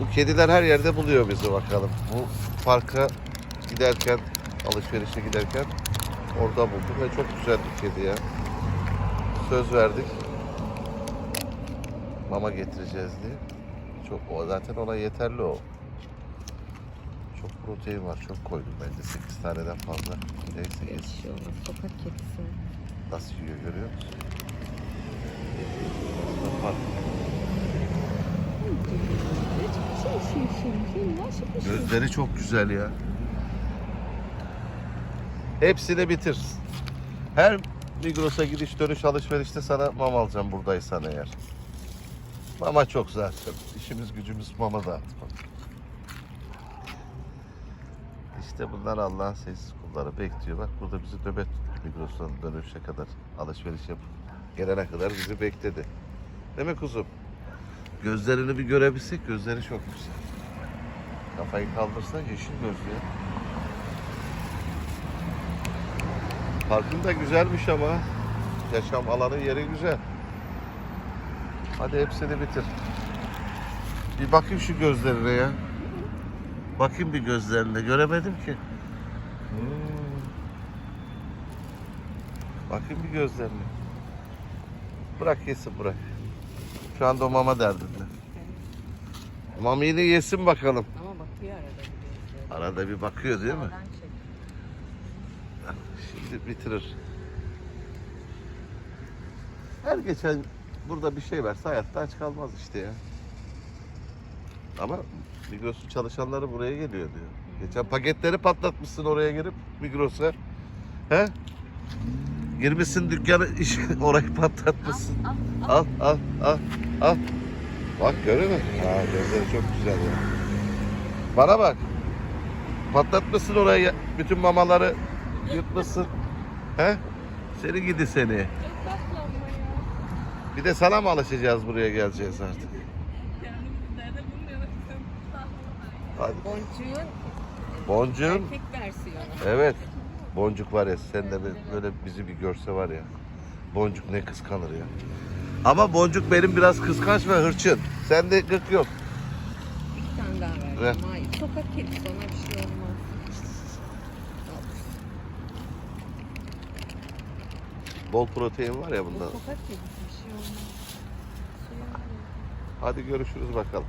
Bu kediler her yerde buluyor bizi bakalım. Bu parka giderken, alışverişe giderken orada buldum ve çok güzel bir kedi ya. Söz verdik. Mama getireceğiz diye. Çok o zaten ona yeterli o. Çok protein var. Çok koydum bence. 8 taneden fazla. Neyse yesin. Sokak kedisi. Nasıl yiyor görüyor musun? Aslında park. Şey şey şey şey ne şey şey. Gözleri çok güzel ya. Hepsini bitir. Her Migros'a gidiş dönüş alışverişte sana mama alacağım buradaysan eğer. Mama çok zaten. İşimiz gücümüz mama dağıtmak. İşte bunlar Allah'ın sessiz kulları bekliyor. Bak burada bizi nöbet Migros'tan dönüşe kadar alışveriş yapıp gelene kadar bizi bekledi. Değil mi kuzum? Gözlerini bir görebilsek gözleri çok güzel. Kafayı kaldırsa yeşil gözlü. Parkın da güzelmiş ama. Yaşam alanı yeri güzel. Hadi hepsini bitir. Bir bakayım şu gözlerine ya. Bakayım bir gözlerine. Göremedim ki. Hmm. Bakayım bir gözlerine. Bırak yesin bırak. Şu anda o mama derdinde. Mamini yesin bakalım. Bakıyor arada bir. Arada bir bakıyor değil mi? Şimdi bitirir. Her geçen burada bir şey verse hayatta aç kalmaz işte ya. Ama Migros'un çalışanları buraya geliyor diyor. Geçen paketleri patlatmışsın oraya girip Migros'a. He? Girmişsin dükkanı iş orayı patlatmışsın. Al, al, al. Al al al al. Bak görüyor musun? Ha gözleri çok güzel ya. Bana bak. Patlatmışsın oraya bütün mamaları yutmuşsun. He? Seni gidi seni. Bir de sana mı alışacağız buraya geleceğiz artık? Hadi. Boncuğun Boncuğun. erkek versiyonu. Evet. Boncuk var ya sen de böyle bizi bir görse var ya. Boncuk ne kıskanır ya. Ama Boncuk benim biraz kıskanç ve hırçın. Sende gık yok. Daha Ver. Hayır. Sokak kedisi ona bir şey olmaz. Bol protein var ya Bu bunda. sokak kedisi bir şey olmaz. Hadi görüşürüz bakalım.